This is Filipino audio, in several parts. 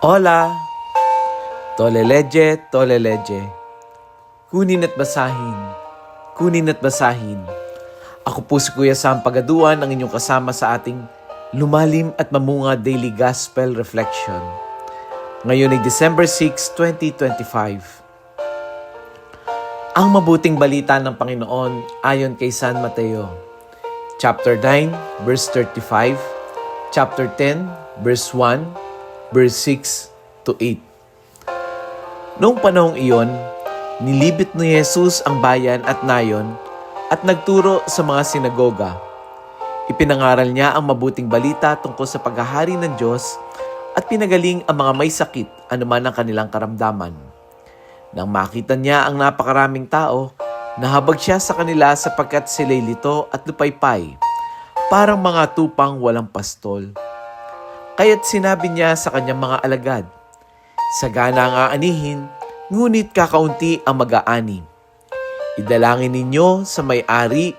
Hola! Toleleje, toleleje. Kunin at basahin. Kunin at basahin. Ako po si Kuya Sam Pagaduan, ang inyong kasama sa ating lumalim at mamunga daily gospel reflection. Ngayon ay December 6, 2025. Ang mabuting balita ng Panginoon ayon kay San Mateo. Chapter 9, verse 35. Chapter 10, verse 1, verse 6 to 8. Noong panahong iyon, nilibit ni Jesus ang bayan at nayon at nagturo sa mga sinagoga. Ipinangaral niya ang mabuting balita tungkol sa paghahari ng Diyos at pinagaling ang mga may sakit anuman ang kanilang karamdaman. Nang makita niya ang napakaraming tao, nahabag siya sa kanila sapagkat sila'y lito at lupaypay, parang mga tupang walang pastol. Kaya't sinabi niya sa kanyang mga alagad, Sagana ang aanihin, ngunit kakaunti ang mag-aani. Idalangin ninyo sa may-ari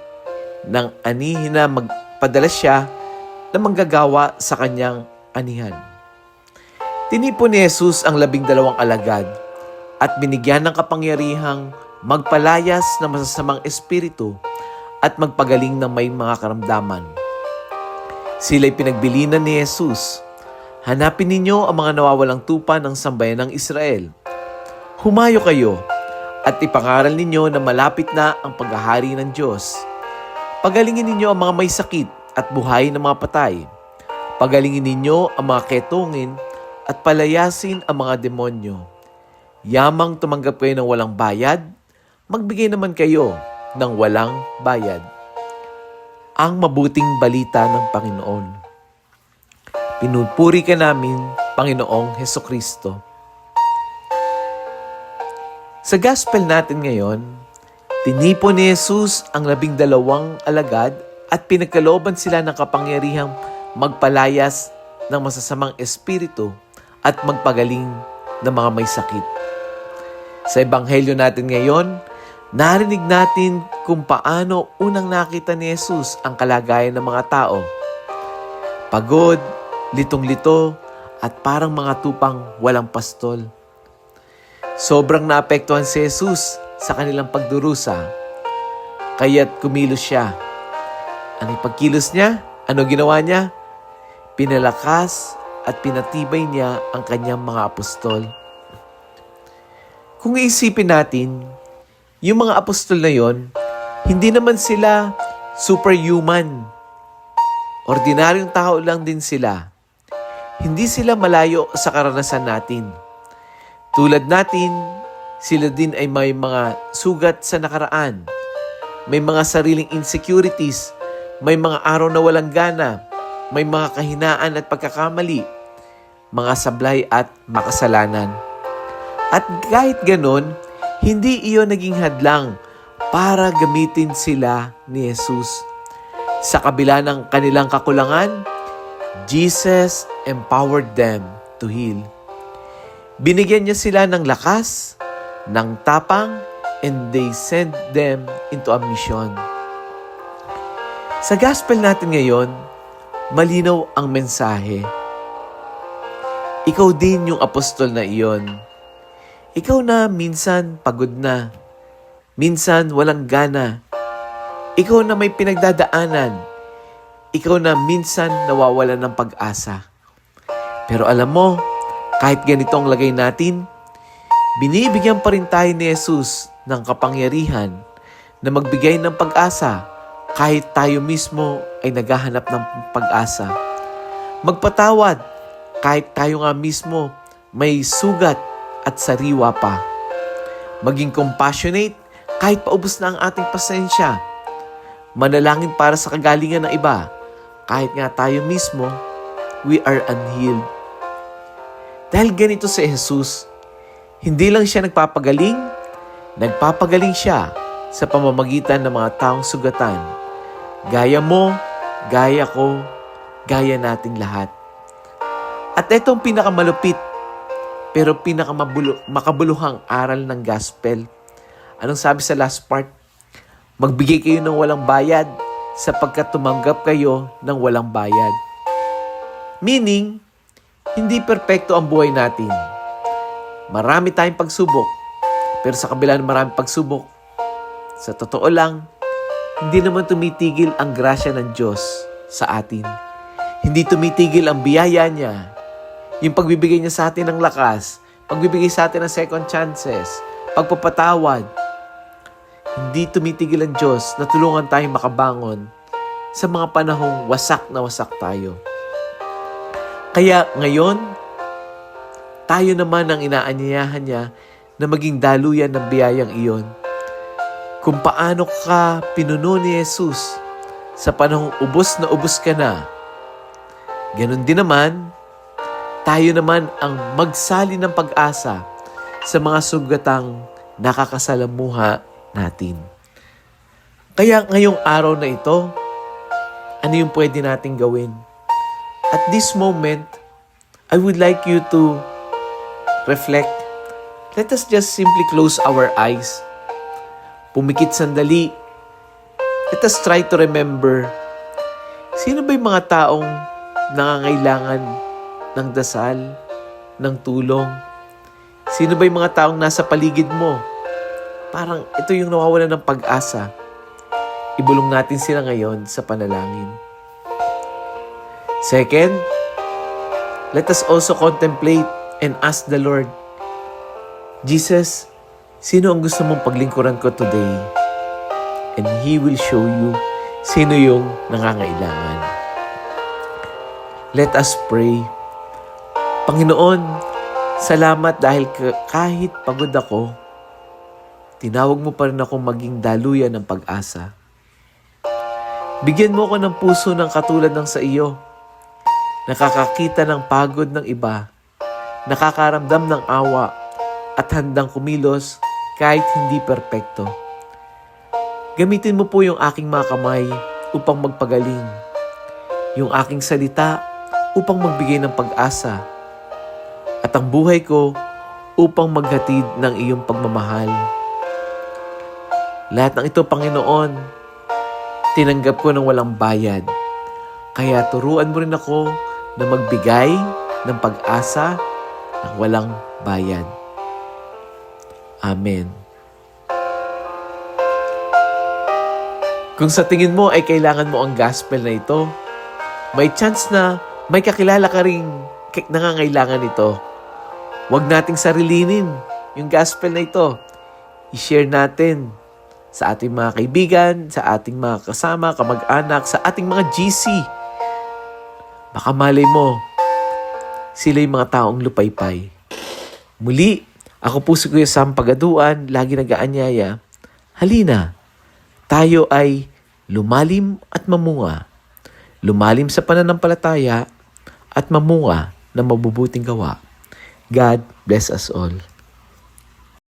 ng anihin na magpadala siya na manggagawa sa kanyang anihan. Tinipon ni Jesus ang labing dalawang alagad at binigyan ng kapangyarihang magpalayas ng masasamang espiritu at magpagaling ng may mga karamdaman. Sila'y pinagbilinan ni Jesus. Hanapin ninyo ang mga nawawalang tupa ng sambayan ng Israel. Humayo kayo at ipangaral ninyo na malapit na ang paghahari ng Diyos. Pagalingin ninyo ang mga may sakit at buhay ng mga patay. Pagalingin ninyo ang mga ketungin at palayasin ang mga demonyo. Yamang tumanggap kayo ng walang bayad, magbigay naman kayo ng walang bayad. Ang mabuting balita ng Panginoon. Pinupuri ka namin, Panginoong Heso Kristo. Sa gospel natin ngayon, tinipon ni Jesus ang labing dalawang alagad at pinagkalooban sila ng kapangyarihang magpalayas ng masasamang espiritu at magpagaling ng mga may sakit. Sa ebanghelyo natin ngayon, narinig natin kung paano unang nakita ni Jesus ang kalagayan ng mga tao. Pagod, litong-lito, at parang mga tupang walang pastol. Sobrang naapektuhan si Jesus sa kanilang pagdurusa. Kaya't kumilos siya. Ang pagkilos niya, ano ginawa niya? Pinalakas at pinatibay niya ang kanyang mga apostol. Kung iisipin natin, yung mga apostol na yon, hindi naman sila superhuman. Ordinaryong tao lang din sila. Hindi sila malayo sa karanasan natin. Tulad natin, sila din ay may mga sugat sa nakaraan. May mga sariling insecurities, may mga araw na walang gana, may mga kahinaan at pagkakamali, mga sablay at makasalanan. At kahit ganon, hindi iyon naging hadlang para gamitin sila ni Jesus. Sa kabila ng kanilang kakulangan, Jesus empowered them to heal. Binigyan niya sila ng lakas, ng tapang, and they sent them into a mission. Sa gospel natin ngayon, malinaw ang mensahe. Ikaw din yung apostol na iyon. Ikaw na minsan pagod na, minsan walang gana. Ikaw na may pinagdadaanan. Ikaw na minsan nawawala ng pag-asa. Pero alam mo, kahit ganito ang lagay natin, binibigyan pa rin tayo ni Jesus ng kapangyarihan na magbigay ng pag-asa kahit tayo mismo ay naghahanap ng pag-asa. Magpatawad kahit tayo nga mismo may sugat at sariwa pa. Maging compassionate kahit paubos na ang ating pasensya. Manalangin para sa kagalingan ng iba kahit nga tayo mismo we are unhealed. Dahil ganito si Jesus, hindi lang siya nagpapagaling, nagpapagaling siya sa pamamagitan ng mga taong sugatan. Gaya mo, gaya ko, gaya nating lahat. At itong pinakamalupit pero pinakamakabuluhang aral ng gospel. Anong sabi sa last part? Magbigay kayo ng walang bayad sapagkat tumanggap kayo ng walang bayad. Meaning, Hindi perpekto ang buhay natin. Marami tayong pagsubok. Pero sa kabila ng maraming pagsubok, sa totoo lang, hindi naman tumitigil ang grasya ng Diyos sa atin. Hindi tumitigil ang biyaya niya. Yung pagbibigay niya sa atin ng lakas, pagbibigay sa atin ng second chances, pagpapatawad. Hindi tumitigil ang Diyos na tulungan tayong makabangon sa mga panahong wasak na wasak tayo. Kaya ngayon, tayo naman ang inaanyayahan niya na maging daluyan ng biyayang iyon. Kung paano ka pinuno ni Jesus sa panahong ubos na ubos ka na, ganun din naman, tayo naman ang magsali ng pag-asa sa mga sugatang nakakasalamuha natin. Kaya ngayong araw na ito, ano yung pwede nating gawin? At this moment, I would like you to reflect. Let us just simply close our eyes. Pumikit sandali. Let us try to remember. Sino ba yung mga taong nangangailangan ng dasal, ng tulong? Sino ba yung mga taong nasa paligid mo? Parang ito yung nawawala ng pag-asa. Ibulong natin sila ngayon sa panalangin. Second, let us also contemplate and ask the Lord, Jesus, sino ang gusto mong paglingkuran ko today? And He will show you sino yung nangangailangan. Let us pray. Panginoon, salamat dahil ka- kahit pagod ako, tinawag mo pa rin ako maging daluyan ng pag-asa. Bigyan mo ko ng puso ng katulad ng sa iyo. Nakakakita ng pagod ng iba. Nakakaramdam ng awa at handang kumilos kahit hindi perpekto. Gamitin mo po yung aking mga kamay upang magpagaling. Yung aking salita upang magbigay ng pag-asa. At ang buhay ko upang maghatid ng iyong pagmamahal. Lahat ng ito, Panginoon, tinanggap ko ng walang bayad. Kaya turuan mo rin ako na magbigay ng pag-asa ng walang bayad. Amen. Kung sa tingin mo ay kailangan mo ang gospel na ito, may chance na may kakilala ka ring ki- nangangailangan ito. Huwag nating sarilinin yung gospel na ito. I-share natin sa ating mga kaibigan, sa ating mga kasama, kamag-anak, sa ating mga GC. Baka malay mo, sila yung mga taong lupaypay. Muli, ako po si Kuya Sam Pagaduan, lagi nag-aanyaya. Halina, tayo ay lumalim at mamunga. Lumalim sa pananampalataya at mamunga ng mabubuting gawa. God bless us all.